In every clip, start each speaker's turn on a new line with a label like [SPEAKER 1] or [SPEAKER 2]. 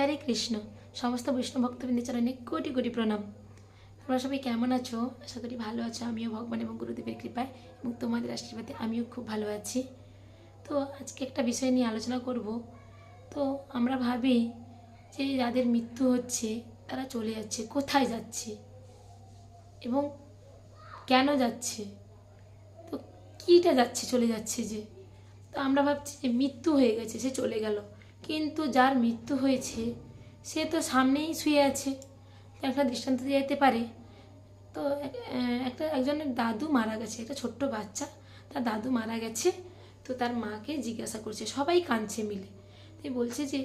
[SPEAKER 1] হরে কৃষ্ণ। সমস্ত বৈষ্ণব ভক্তবৃন্দের চরণে কোটি কোটি প্রণাম। তোমরা সবাই কেমন আছো? আশা করি ভালো আছো। আমিও ভগবান এবং গুরুদেবের কৃপায় এবং তোমাদের আশীর্বাদে আমিও খুব ভালো আছি। তো আজকে একটা বিষয় নিয়ে আলোচনা করব। তো আমরা ভাবি যে যাদের মৃত্যু হচ্ছে, তারা চলে যাচ্ছে, কোথায় যাচ্ছে? এবং কেন যাচ্ছে? তো কীটা যাচ্ছে, চলে যাচ্ছে যে? তো আমরা ভাবছি যে মৃত্যু হয়ে গেছে, সে চলে গেল। কিন্তু যার মৃত্যু হয়েছে, সে তো সামনেই শুয়ে আছে। একটা দৃষ্টান্ত দিয়ে যেতে পারে। তো একটা একজনের দাদু মারা গেছে, একটা ছোট্ট বাচ্চা। তার দাদু মারা গেছে, তো তার মাকে জিজ্ঞাসা করছে, সবাই কাঁদছে মিলে। তো বলছে যে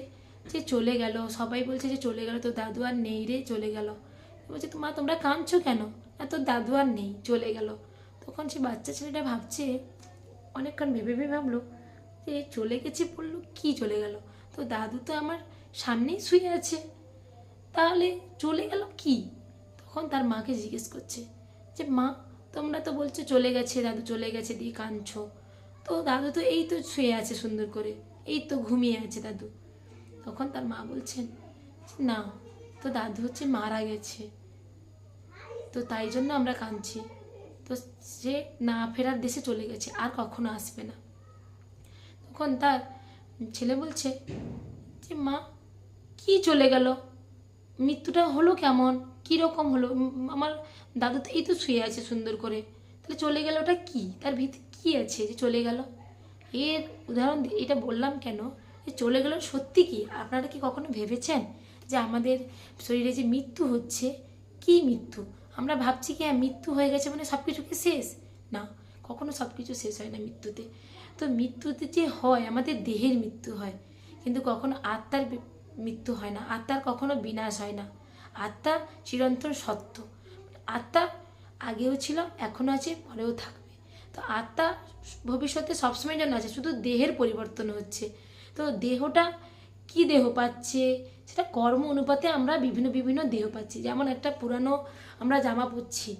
[SPEAKER 1] যে চলে গেল, সবাই বলছে যে চলে গেল, তো দাদু আর নেই রে, চলে গেল। বলছে, মা, তোমরা কাঁদছো কেন? না, তোর দাদু আর নেই, চলে গেল। তখন সে বাচ্চা ছেলেটা ভাবছে, অনেকক্ষণ ভেবে ভেবে ভাবলো, যে চলে গেছে বলল, কি চলে গেল? তো দাদু তো আমার সামনেই শুয়ে আছে। তাহলে চলে গেল কি? তখন তার মাকে জিজ্ঞেস করছে যে, মা, তোমরা তো বলছো চলে গেছে, দাদু চলে গেছে, দিয়ে কাঁদছো। তো দাদু তো এই তো শুয়ে আছে সুন্দর করে, এই তো ঘুমিয়ে আছে দাদু। তখন তার মা বলছেন, না, তো দাদু হচ্ছে মারা গেছে। তো তাই জন্য আমরা কাঁদছি। তো সে না ফেরার দেশে চলে গেছে, আর কখনো আসবে না। তখন তার ছেলে বলছে, যে মা, কি চলে গেল? মৃত্যুটা হলো কেমন? কী রকম হলো? আমার দাদু তো এই তো শুয়ে আছে সুন্দর করে। তাহলে চলে গেল ওটা কি? তার ভিতরে কি আছে যে চলে গেল? এর উদাহরণ এটা বললাম কেন? যে চলে গেল সত্যি কি? আপনারা কি কখনো ভেবেছেন যে আমাদের শরীরে যে মৃত্যু হচ্ছে, কি মৃত্যু? আমরা ভাবছি কি হ্যাঁ মৃত্যু হয়ে গেছে মানে সব কিছু কি শেষ? না, কখনো সব কিছু শেষ হয় না মৃত্যুতে। তো মৃত্যুতে যে হয়, আমাদের দেহের মৃত্যু হয়, কিন্তু কখনো আত্মার মৃত্যু হয় না। আত্মার কখনো বিনাশ হয় না। আত্মা চিরন্তন সত্য। আত্মা আগেও ছিল, এখনও আছে, পরেও থাকবে। তো আত্মা ভবিষ্যতে সবসময় জন্য আছে, শুধু দেহের পরিবর্তন হচ্ছে। তো দেহটা কি দেহ পাচ্ছে? সেটা কর্ম অনুপাতে আমরা বিভিন্ন বিভিন্ন দেহ পাচ্ছি। যেমন একটা পুরানো আমরা জামা পরছি,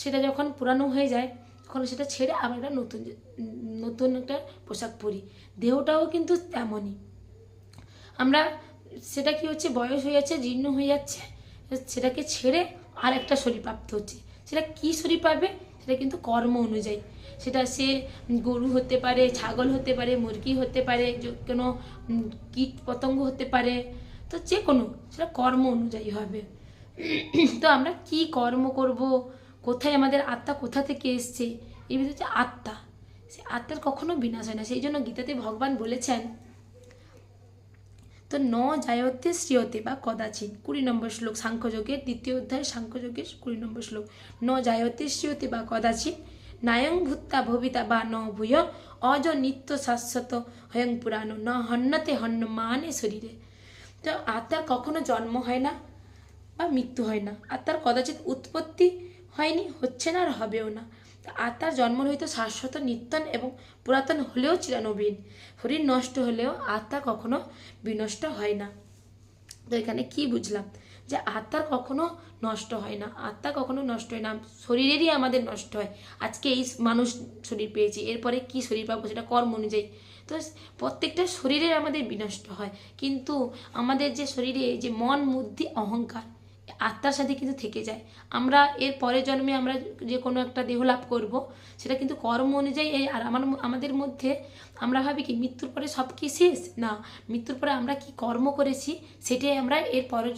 [SPEAKER 1] সেটা যখন পুরানো হয়ে যায় তখন সেটা ছেড়ে আবার একটা নতুন নতুন একটা পোশাক পরি। দেহটাও কিন্তু তেমনই। আমরা সেটা কি হচ্ছে? বয়স হয়ে যাচ্ছে, জীর্ণ হয়ে যাচ্ছে, সেটাকে ছেড়ে আর একটা শরীর প্রাপ্ত হচ্ছে। সেটা কি শরীর পাবে? সেটা কিন্তু কর্ম অনুযায়ী। সেটা সে গরু হতে পারে, ছাগল হতে পারে, মুরগি হতে পারে কোনো কীট পতঙ্গ হতে পারে, তো যে কোনো সেটা কর্ম অনুযায়ী হবে। তো আমরা কি কর্ম করব? কোথায় আমাদের আত্মা কোথা থেকে এসছে? এই বিষয় হচ্ছে আত্মা। সে আত্মার কখনো বিনাশ হয় না। সেই জন্য গীতাতে ভগবান বলেছেন, তো ন জায়তে শ্রিয়তে বা কদাচিন কুড়ি নম্বর শ্লোক, সাংখ্যযোগের দ্বিতীয় অধ্যায়, সাংখ্যযোগের কুড়ি নম্বর শ্লোক। ন জায়তে শ্রিয়তে বা কদাচিন নায়ং ভূত্তা ভবিতা বা ন ভূয় অজ নিত্য শাশ্বত হয়ং পুরাণ। ন হন্যতে হন্য মানে শরীরে। তো আত্মার কখনো জন্ম হয় না বা মৃত্যু হয় না। আত্মার কদাচিৎ উৎপত্তি হয়নি, হচ্ছে না আর হবেও না। আত্মার জন্ম হয়তো শাশ্বত নিত্যন এবং পুরাতন হলেও চিরানবীন। শরীর নষ্ট হলেও আত্মা কখনো বিনষ্ট হয় না। তো এখানে কি বুঝলাম? যে আত্মার কখনো নষ্ট হয় না। আত্মা কখনো নষ্ট হয় না। শরীরেরই আমাদের নষ্ট হয়। আজকে এই মানুষ শরীর পেয়েছি। এরপরে কি শরীর পাবো সেটা কর্ম অনুযায়ী। তো প্রত্যেকটা শরীরের আমাদের বিনষ্ট হয়। কিন্তু আমাদের যে শরীরে যে মন, বুদ্ধি, অহংকার আত্মার সাথে কিন্তু থেকে যায়। আমরা এর পরের জন্মে আমরা যে কোনো একটা দেহ লাভ করব, সেটা কিন্তু কর্ম অনুযায়ী এই আর আমার আমাদের মধ্যে আমরা ভাবি কি, মৃত্যুর পরে সব কি শেষ? না, মৃত্যুর পরে আমরা কি কর্ম করেছি, সেটাই আমরা এর পরের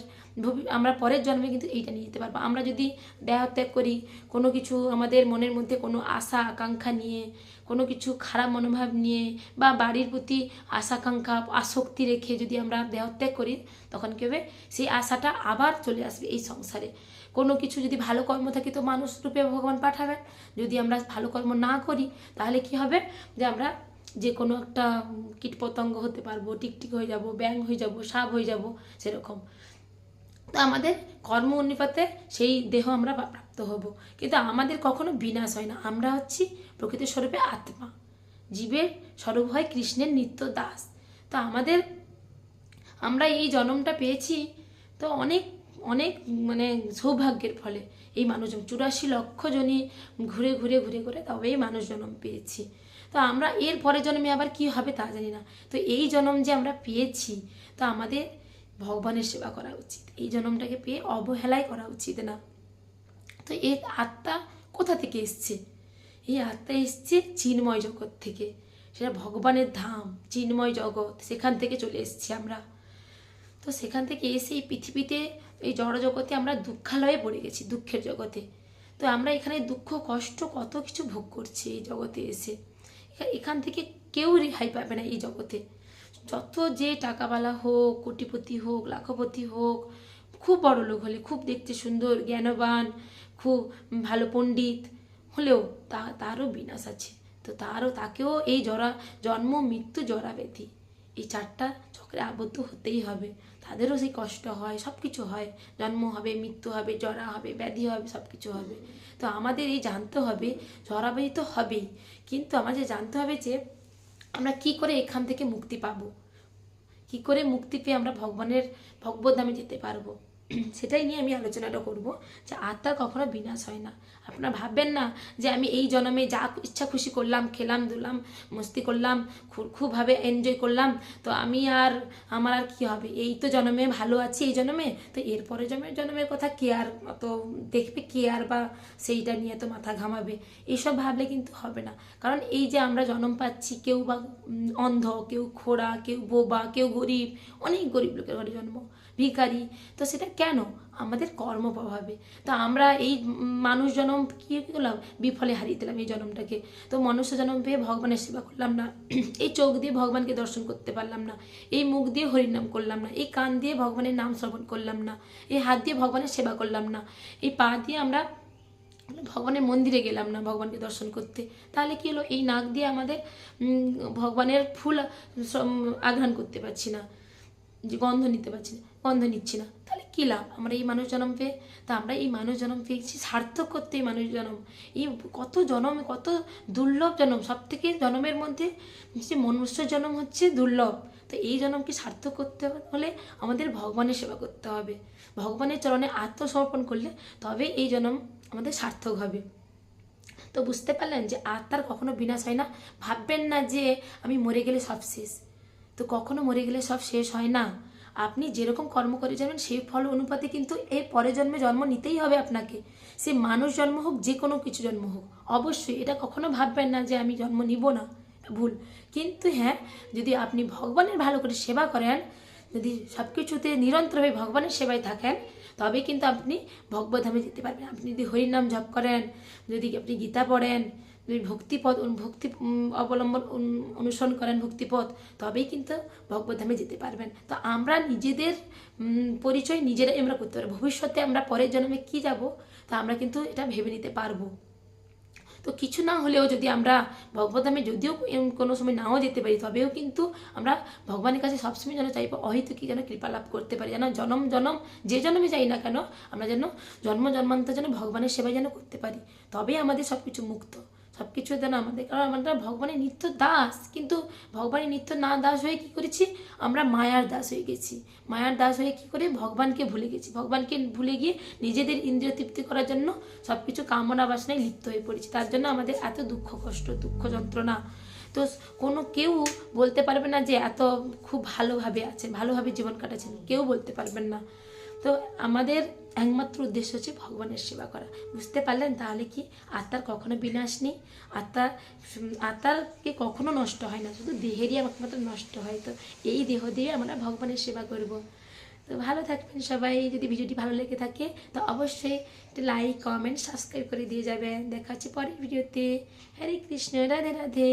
[SPEAKER 1] আমরা পরের জন্মে কিন্তু এইটা নিয়ে যেতে পারব। আমরা যদি দেহত্যাগ করি, কোনো কিছু আমাদের মনের মধ্যে কোনো আশা, আকাঙ্ক্ষা নিয়ে, কোনো কিছু খারাপ মনোভাব নিয়ে বা বাড়ির প্রতি আশা আকাঙ্ক্ষা আসক্তি রেখে যদি আমরা দেহত্যাগ করি, তখন কী হবে? সেই আশাটা আবার চলে আসবে এই সংসারে। কোনো কিছু যদি ভালো কর্ম থাকে তো মানুষ রূপে ভগবান পাঠাবেন। যদি আমরা ভালো কর্ম না করি, তাহলে কি হবে? যে আমরা যে কোনো একটা কীট পতঙ্গ হতে পারব, টিকটিক হয়ে যাব ব্যাং হয়ে যাব, সাপ হয়ে যাব, সেরকম। তো আমাদের কর্ম অনুপাতে সেই দেহ আমরা প্রাপ্ত হব। কিন্তু আমাদের কখনো বিনাশ হয় না। আমরা হচ্ছি প্রকৃত স্বরূপে আত্মা। জীবের স্বরূপ হয় কৃষ্ণের নিত্য দাস। তো আমাদের, আমরা এই জন্মটা পেয়েছি তো অনেক অনেক মানে সৌভাগ্যের ফলে এই মানুষ চুরাশি লক্ষ জনই ঘুরে ঘুরে ঘুরে ঘুরে তবে এই মানুষ জন্ম পেয়েছি। তো আমরা এর পরের জন্মে আবার কি হবে তা জানি না। তো এই জন্ম যে আমরা পেয়েছি, তো আমাদের ভগবানের সেবা করা উচিত। এই জন্মটাকে পেয়ে অবহেলাই করা উচিত না। তো এই আত্মা কোথা থেকে এসছে? এই আত্মা এসছে চিন্ময় জগৎ থেকে। সেটা ভগবানের ধাম, চিন্ময় জগৎ, সেখান থেকে চলে এসেছি আমরা। তো সেখান থেকে এসে এই পৃথিবীতে, এই জড় জগতে আমরা দুঃখালয়ে পড়ে গেছি, দুঃখের জগতে। তো আমরা এখানে দুঃখ, কষ্ট কত কিছু ভোগ করছি এই জগতে এসে। এখান থেকে কেউ রেহাই পাবে না এই জগতে। যত যে টাকাওয়ালা হোক, কোটিপতি হোক, লাখপতি হোক, খুব বড় লোক হলে, খুব দেখতে সুন্দর, জ্ঞানবান, খুব ভালো পণ্ডিত হলেও তা, তারও বিনাশ আছে। তো তারও, তাকেও এই জরা, জন্ম, মৃত্যু জরা ব্যাধি এই চারটা চক্রে আবদ্ধ হতেই হবে। তাদেরও সেই কষ্ট হয় সব কিছু হয়। জন্ম হবে, মৃত্যু হবে, জরা হবে, ব্যাধি হবে সব কিছু হবে। তো আমাদের এই জানতে হবে জরা ব্যাধি তো হবেই। কিন্তু আমাদের জানতে হবে যে আমরা কি করে এখান থেকে মুক্তি পাবো? কি করে মুক্তি পেয়ে আমরা ভগবানের ভগবদ্ধামে যেতে পারব? সেটাই নিয়ে আমি আলোচনাটা করব যে আত্মার কখনো বিনাশ হয় না। আপনারা ভাববেন না যে আমি এই জন্মে যা ইচ্ছা খুশি করলাম, খেলাম, দুলাম, মস্তি করলাম খুবভাবে এনজয় করলাম, তো আমি আর আমার আর কি হবে? এই তো জন্মে ভালো আছি এই জন্মে, তো এরপরে জন্মের জন্মের কথা কে আর অত দেখবে কে আর বা সেইটা নিয়ে তো মাথা ঘামাবে? এইসব ভাবলে কিন্তু হবে না। কারণ এই যে আমরা জন্ম পাচ্ছি, কেউ বা অন্ধ, কেউ খোড়া, কেউ বোবা, কেউ গরিব, অনেক গরিব লোকের ঘরে জন্ম। ভিখারি তো সেটা কেন? আমাদের কর্ম প্রভাবে। তো আমরা এই মানুষ জন্ম কী করলাম? বিফলে হারিয়ে দিলাম এই জন্মটাকে। তো মনুষ্য জন্ম পেয়ে ভগবানের সেবা করলাম না। এই চোখ দিয়ে ভগবানকে দর্শন করতে পারলাম না। এই মুখ দিয়ে হরিনাম করলাম না। এই কান দিয়ে ভগবানের নাম শ্রবণ করলাম না। এই হাত দিয়ে ভগবানের সেবা করলাম না। এই পা দিয়ে আমরা ভগবানের মন্দিরে গেলাম না ভগবানকে দর্শন করতে। তাহলে কি হলো? এই নাক দিয়ে আমাদের ভগবানের ফুল আঘ্রাণ করতে পারছি না। যে গন্ধ নিতে পারছি না, গন্ধ নিচ্ছি না। তাহলে কী লাভ? আমরা এই মানুষ জন্ম পেয়ে, তা আমরা এই মানুষ জন্ম পেয়েছি, সার্থক করতে এই মানুষ জন্ম। এই কত জন্ম, কত দুর্লভ জন্ম সব থেকে জন্মের মধ্যে যে মনুষ্য জন্ম হচ্ছে দুর্লভ। তো এই জন্মকে সার্থক করতে হলে আমাদের ভগবানের সেবা করতে হবে। ভগবানের চরণে আত্মসমর্পণ করলে তবে এই জন্ম আমাদের সার্থক হবে। তো বুঝতে পারলেন যে আত্মার কখনো বিনাশ হয় না। ভাববেন না যে আমি মরে গেলে সব শেষ। তো কখনো মরে গেলে সব শেষ হয় না। আপনি যেরকম কর্ম করে যাবেন, সেই ফল অনুপাতে কিন্তু এর পরের জন্মে জন্ম নিতেই হবে আপনাকে। সে মানুষ জন্ম হোক, যে কোনো কিছু জন্ম হোক। অবশ্যই এটা কখনো ভাববেন না যে আমি জন্ম নিব না। ভুল। কিন্তু হ্যাঁ যদি আপনি ভগবানের ভালো করে সেবা করেন, যদি সব কিছুতে নিরন্তরভাবে ভগবানের সেবায় থাকেন, তবে কিন্তু আপনি ভগবধামে যেতে পারবেন। আপনি যদি হরিনাম জপ করেন, যদি আপনি গীতা পড়েন যদি ভক্তিপথ ভক্তি অবলম্বন অনুসরণ করেন ভক্তিপথ, তবেই কিন্তু ভগবদ্ধামে যেতে পারবেন। তো আমরা নিজেদের পরিচয় নিজেরাই আমরা করতে পারব। ভবিষ্যতে আমরা পরের জন্মে কি যাব, তা আমরা কিন্তু এটা ভেবে নিতে পারব। তো কিছু না হলেও যদি আমরা ভগবদ্ধামে যদিও কোনো সময় নাও যেতে পারি, তবেও কিন্তু আমরা ভগবানের কাছে সবসময় যেন চাইব, অহিতুকি যেন কৃপা লাভ করতে পারি। যেন জনম জনম, যে জন্মে যাই না কেন, আমরা যেন জন্ম, জন্মান্তর যেন ভগবানের সেবা যেন করতে পারি। তবেই আমাদের সব কিছু মুক্ত। সব কিছু যেন আমাদের, কারণ আমরা ভগবানের নিত্য দাস, কিন্তু ভগবানের নিত্য না দাস হয়ে কি করেছি? আমরা মায়ার দাস হয়ে গেছি। মায়ার দাস হয়ে কি করে? ভগবানকে ভুলে গেছি। ভগবানকে ভুলে গিয়ে নিজেদের ইন্দ্রিয় তৃপ্তি করার জন্য সব কিছু কামনা বাসনায় লিপ্ত হয়ে পড়েছি। তার জন্য আমাদের এত দুঃখ কষ্ট, দুঃখ যন্ত্রণা। তো কোনো কেউ বলতে পারবে না যে এত খুব ভালোভাবে আছে ভালোভাবে জীবন কাটাচ্ছেন। কেউ বলতে পারবেন না। তো আমাদের একমাত্র উদ্দেশ্য হচ্ছে ভগবানের সেবা করা। বুঝতে পারলেন? তাহলে কি আত্মার কখনো বিনাশ নেই? আত্মা, আত্মারকে কখনো নষ্ট হয় না। শুধু দেহেরই একমাত্র নষ্ট হয়। তো এই দেহ দিয়ে আমরা ভগবানের সেবা করব। তো ভালো থাকবেন সবাই। যদি ভিডিওটি ভালো লেগে থাকে, তো অবশ্যই লাইক কমেন্ট সাবস্ক্রাইব করে দিয়ে যাবেন। দেখা হচ্ছে পরের ভিডিওতে। হরে কৃষ্ণ। রাধে রাধে।